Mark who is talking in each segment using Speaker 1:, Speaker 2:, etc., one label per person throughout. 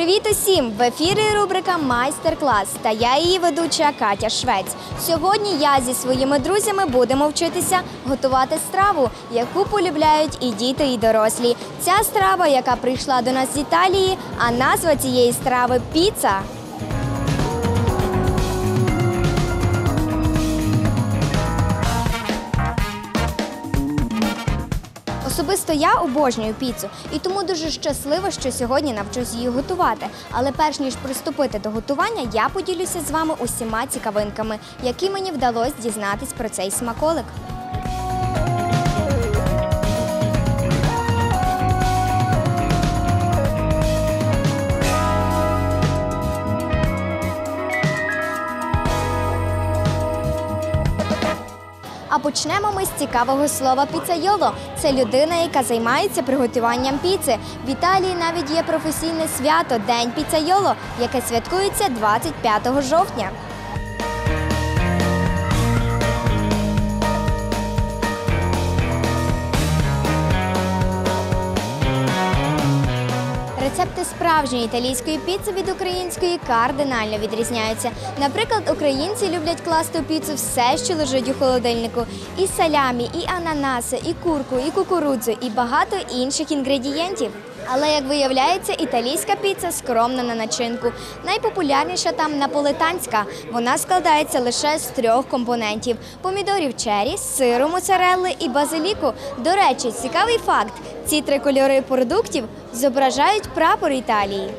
Speaker 1: Привіт усім! В ефірі рубрика Майстер-клас та я її ведуча Катя Швець. Сьогодні я зі своїми друзями будемо вчитися готувати страву, яку полюбляють і діти, і дорослі. Ця страва, яка прийшла до нас з Італії, а назва цієї страви піца. Особисто я обожнюю піцу і тому дуже щаслива, що сьогодні навчусь її готувати. Але перш ніж приступити до готування, я поділюся з вами усіма цікавинками, які мені вдалося дізнатись про цей смаколик. Почнемо ми з цікавого слова піцайоло. Це людина, яка займається приготуванням піци. В Італії навіть є професійне свято День піцайоло, яке святкується 25 жовтня. Рецепти справжньої італійської піци від української кардинально відрізняються. Наприклад, українці люблять класти у піцу все, що лежить у холодильнику: і салямі, і ананаси, і курку, і кукурудзу, і багато інших інгредієнтів. Але як виявляється, італійська піца скромна на начинку. Найпопулярніша там наполитанська. Вона складається лише з трьох компонентів: помідорів чері, сиру моцарелли і базиліку. До речі, цікавий факт: ці три кольори продуктів зображають прапор Італії.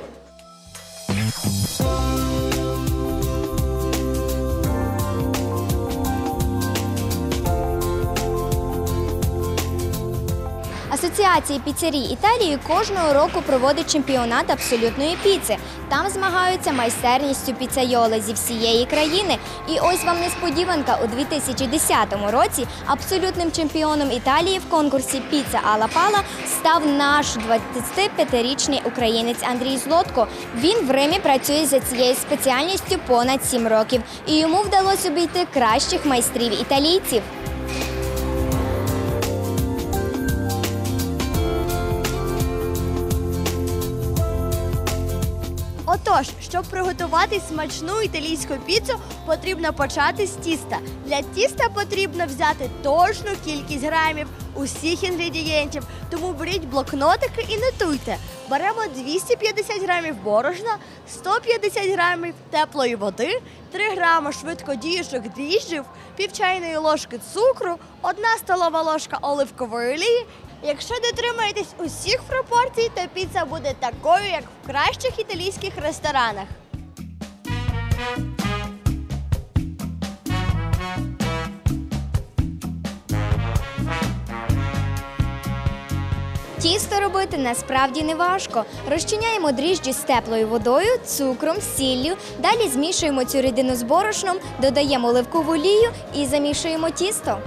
Speaker 1: Асоціація піцерій Італії кожного року проводить чемпіонат абсолютної піци. Там змагаються майстерністю піцайоли зі всієї країни. І ось вам несподіванка у 2010 році абсолютним чемпіоном Італії в конкурсі Піца Ала Пала став наш 25-річний українець Андрій Злотко. Він в Римі працює за цією спеціальністю понад 7 років, і йому вдалося обійти кращих майстрів італійців.
Speaker 2: Отож, щоб приготувати смачну італійську піцу, потрібно почати з тіста. Для тіста потрібно взяти точну кількість грамів усіх інгредієнтів, тому беріть блокнотики і нотуйте. Беремо 250 грамів борошна, 150 грамів теплої води, 3 грами швидкодіючих дріжджів, пів чайної ложки цукру, 1 столова ложка оливкової олії. Якщо дотримаєтесь усіх пропорцій, то піца буде такою, як в кращих італійських ресторанах.
Speaker 1: Тісто робити насправді не важко. Розчиняємо дріжджі з теплою водою, цукром, сіллю. Далі змішуємо цю рідину з борошном, додаємо оливкову олію і замішуємо тісто.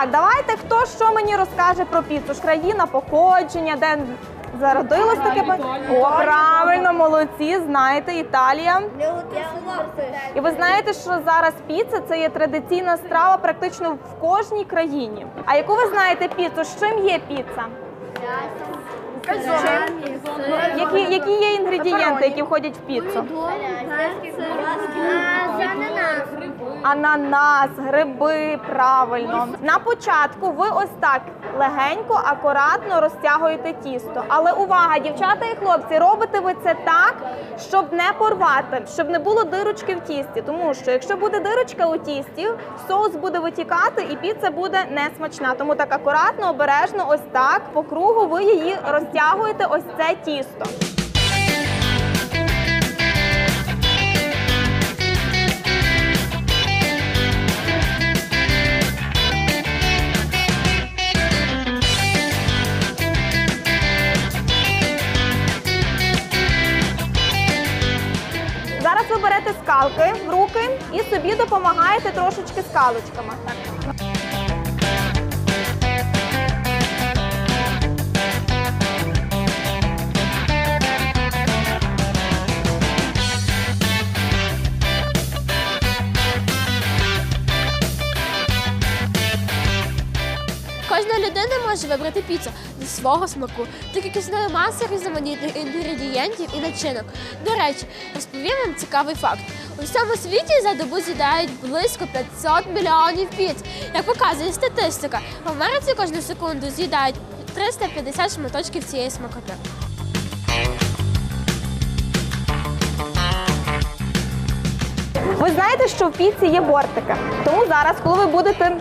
Speaker 3: Так, давайте хто що мені розкаже про піцу? Ж країна походження, де зародилось таке. О, правильно, молодці, знаєте, Італія. І ви знаєте, що зараз піца це є традиційна страва практично в кожній країні. А яку ви знаєте піцу? З чим є піца? Які, які є інгредієнти, які входять в піцу? Ананас, гриби, правильно. На початку ви ось так легенько, акуратно розтягуєте тісто. Але увага, дівчата і хлопці, робите ви це так, щоб не порвати, щоб не було дирочки в тісті. Тому що якщо буде дирочка у тісті, соус буде витікати і піца буде несмачна. Тому так акуратно, обережно, ось так по кругу ви її розтягуєте ось це тісто. скалки в руки і собі допомагаєте трошечки скалочками.
Speaker 4: Кожна людина може вибрати піцу зі свого смаку, так як існує маса різноманітних інгредієнтів і начинок. До речі, розповім вам цікавий факт. У всьому світі за добу з'їдають близько 500 мільйонів піц. Як показує статистика, в Америці кожну секунду з'їдають 350 шматочків цієї смакоти.
Speaker 3: Ви знаєте, що в піці є бортики. Тому зараз, коли ви будете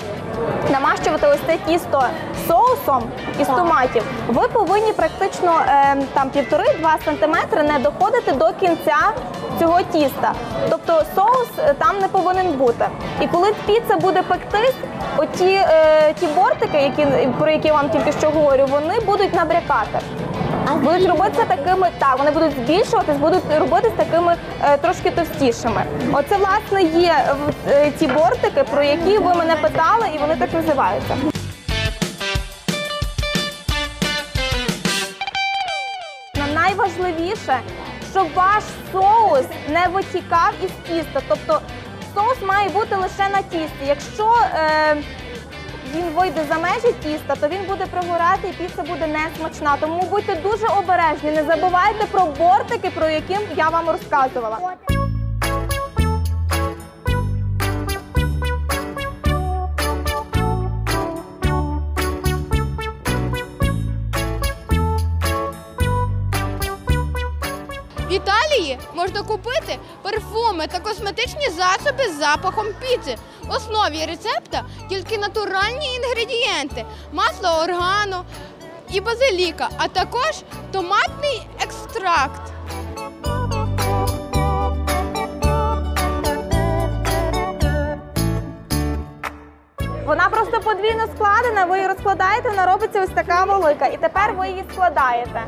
Speaker 3: намащувати ось це тісто соусом із томатів, ви повинні практично е, там півтори-два сантиметри не доходити до кінця цього тіста. Тобто соус е, там не повинен бути. І коли піца буде пектись, оті е, ті бортики, які про які я вам тільки що говорю, вони будуть набрякати. Будуть робитися такими, так, вони будуть збільшуватись, будуть робитись такими е, трошки товстішими. Оце власне є е, ті бортики, про які ви мене питали, і вони так називаються. Найважливіше, щоб ваш соус не витікав із тіста. Тобто соус має бути лише на тісті. Якщо е, він вийде за межі тіста, то він буде прогорати і піца буде несмачна. Тому будьте дуже обережні. Не забувайте про бортики, про які я вам розказувала.
Speaker 5: Можна купити парфуми та косметичні засоби з запахом піци. В основі рецепта тільки натуральні інгредієнти, масло органу і базиліка, а також томатний екстракт.
Speaker 3: Вона просто подвійно складена, ви її розкладаєте, вона робиться ось така велика. І тепер ви її складаєте.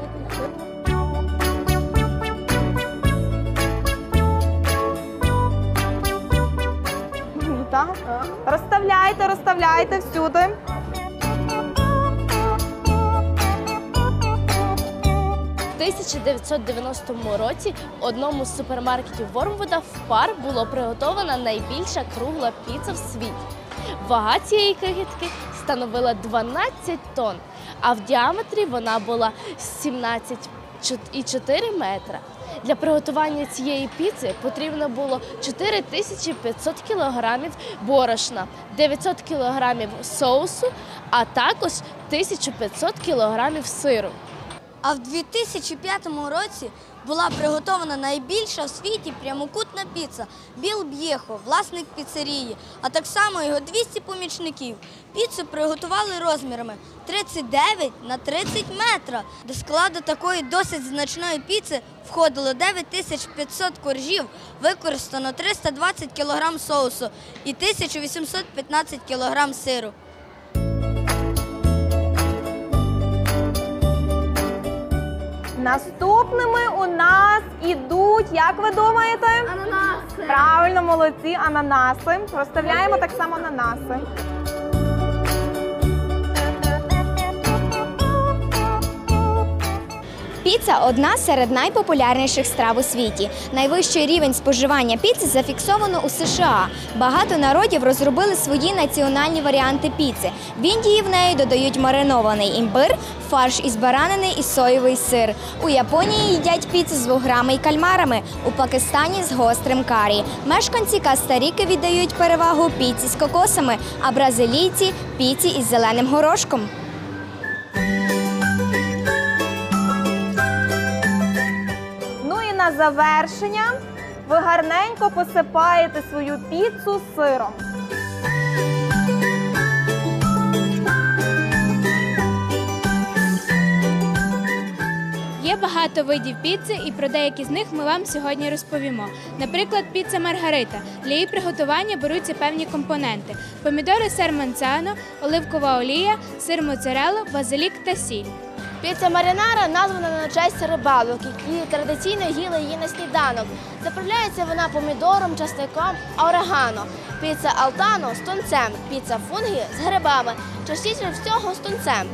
Speaker 3: Так. Розставляйте, розставляйте всюди.
Speaker 6: У 1990 році в одному з супермаркетів Вормвуда в пар було приготована найбільша кругла піца в світі. Вага цієї крихітки становила 12 тонн, а в діаметрі вона була 17,4 метра. Для приготування цієї піци потрібно було 4500 кілограмів борошна, 900 кілограмів соусу, а також 1500 кілограмів сиру.
Speaker 7: А в 2005 році була приготована найбільша в світі прямокутна піца Біл Б'єхо, власник піцерії, а так само його 200 помічників. Піцу приготували розмірами 39 на 30 метра. До складу такої досить значної піци входило 9500 коржів, використано 320 кг соусу і 1815 кг сиру.
Speaker 3: Наступними у нас ідуть, як ви думаєте? Ананаси. Правильно, молодці, ананаси. Розставляємо так само ананаси.
Speaker 1: Піца одна серед найпопулярніших страв у світі. Найвищий рівень споживання піци зафіксовано у США. Багато народів розробили свої національні варіанти піци. В Індії в неї додають маринований імбир, фарш із баранини і соєвий сир. У Японії їдять піцу з вуграми і кальмарами. У Пакистані з гострим карі. Мешканці Каста-Ріки віддають перевагу піці з кокосами, а бразилійці піці із зеленим горошком.
Speaker 3: Завершення ви гарненько посипаєте свою піцу сиром.
Speaker 8: Є багато видів піци, і про деякі з них ми вам сьогодні розповімо. Наприклад, піца Маргарита. Для її приготування беруться певні компоненти: помідори сер манцано, оливкова олія, сир моцарелло, базилік та сіль.
Speaker 6: Піца маринара названа на честь рибалок, які традиційно їли її на сніданок. Заправляється вона помідором, часником, орегано. Піца алтано з тунцем, піца фунгі з грибами, частіше всього з тунцем.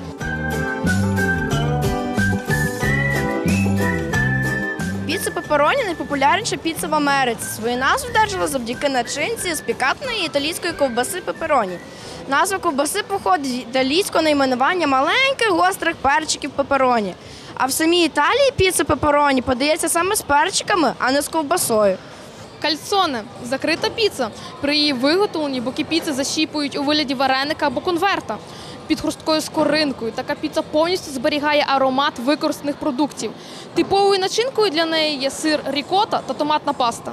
Speaker 9: Піца пепероні найпопулярніша піца в Америці. Свою назву вдержала завдяки начинці з пікантної італійської ковбаси пепероні. Назва ковбаси походить від італійського найменування маленьких гострих перчиків пепероні. А в самій Італії піца пепероні подається саме з перчиками, а не з ковбасою.
Speaker 10: Кальцоне закрита піца. При її виготовленні боки піци защіпують у вигляді вареника або конверта. Під хрусткою скоринкою така піца повністю зберігає аромат використаних продуктів. Типовою начинкою для неї є сир рікота та томатна паста.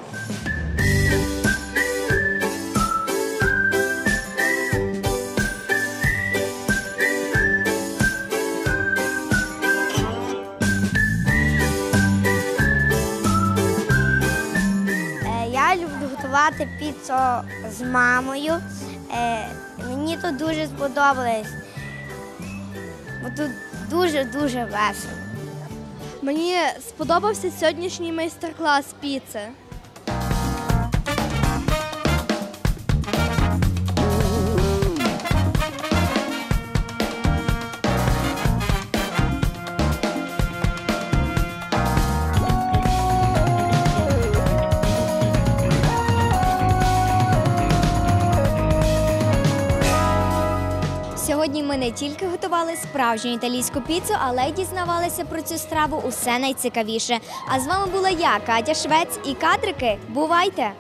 Speaker 11: Готувати піцу з мамою. Е, Мені тут дуже сподобалось. Бо тут дуже-дуже весело.
Speaker 2: Мені сподобався сьогоднішній майстер-клас піци.
Speaker 1: Сьогодні ми не тільки готували справжню італійську піцу, але й дізнавалися про цю страву усе найцікавіше. А з вами була я, Катя Швець і кадрики. Бувайте!